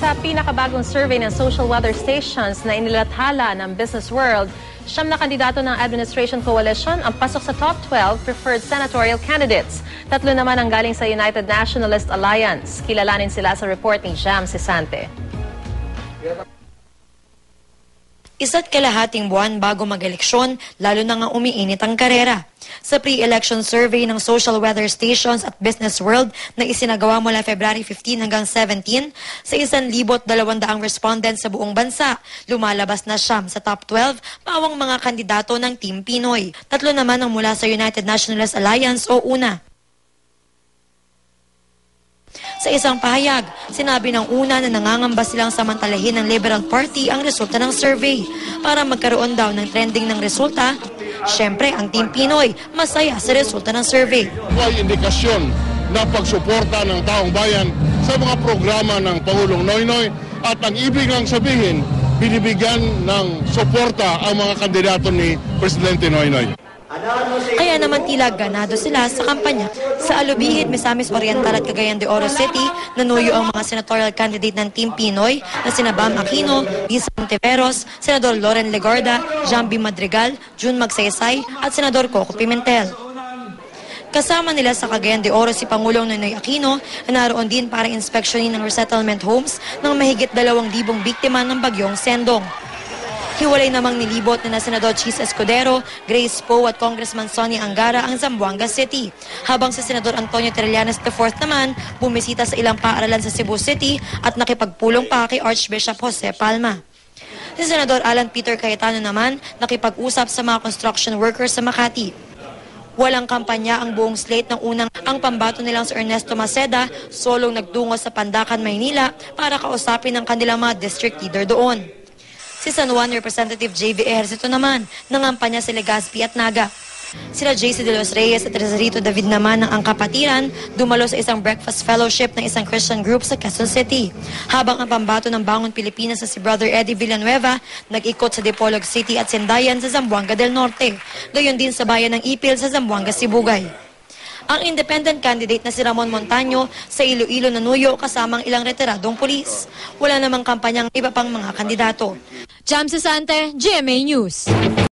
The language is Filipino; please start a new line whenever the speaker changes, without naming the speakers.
Sa pinakabagong survey ng social weather stations na inilathala ng Business World, siyam na kandidato ng Administration Coalition ang pasok sa top 12 preferred senatorial candidates. Tatlo naman ang galing sa United Nationalist Alliance. Kilalanin sila sa report ni Jam Sisante.
Isa't kalahating buwan bago mag-eleksyon, lalo na nga umiinit ang karera. Sa pre-election survey ng social weather stations at Business World na isinagawa mula February 15 hanggang 17, sa 1,200 respondents sa buong bansa, lumalabas na siyam sa top 12 pawang mga kandidato ng Team Pinoy. Tatlo naman ang mula sa United Nationalist Alliance o UNA. Sa isang pahayag, sinabi ng una na nangangamba silang samantalahin ng Liberal Party ang resulta ng survey. Para magkaroon daw ng trending ng resulta, syempre ang Team Pinoy masaya sa resulta ng survey.
ay indikasyon na pagsuporta ng taong bayan sa mga programa ng Pangulong Noynoy at ang ibig lang sabihin, binibigyan ng suporta ang mga kandidato ni Presidente Noynoy.
Kaya naman tila ganado sila sa kampanya. Sa Alubihid, Misamis Oriental at Cagayan de Oro City, nanuyo ang mga senatorial candidate ng Team Pinoy na sina Bam Aquino, Lisa Monteveros, Senador Loren Legorda, Jambi Madrigal, June Magsaysay at Senador Coco Pimentel. Kasama nila sa Cagayan de Oro si Pangulong Noynoy Aquino na naroon din para inspeksyonin ng resettlement homes ng mahigit 2,000 biktima ng bagyong Sendong. Hiwalay namang nilibot na na Senador Chis Escudero, Grace Poe at Congressman Sonny Angara ang Zamboanga City. Habang si Senador Antonio Trillanes IV naman bumisita sa ilang paaralan sa Cebu City at nakipagpulong pa kay Archbishop Jose Palma. Si Senador Alan Peter Cayetano naman nakipag-usap sa mga construction workers sa Makati. Walang kampanya ang buong slate ng unang ang pambato nilang si Ernesto Maceda, solong nagtungo sa Pandakan, Maynila para kausapin ang kanilang mga district leader doon. Si San Juan Representative J.V. Ejercito naman, nangampanya si Legazpi at Naga. Sila JC De Los Reyes at Rezarito David naman ng Angkapatiran dumalo sa isang breakfast fellowship ng isang Christian group sa Quezon City. Habang ang pambato ng Bangon Pilipinas na si Brother Eddie Villanueva nag-ikot sa Dipolog City at Sendayan sa Zamboanga del Norte. Gayon din sa bayan ng Ipil sa Zamboanga, Sibugay. Ang independent candidate na si Ramon Montaño sa Iloilo nanuyo kasamang ilang retiradong pulis. Wala namang kampanyang iba pang mga kandidato.
Jam Sasante, GMA News.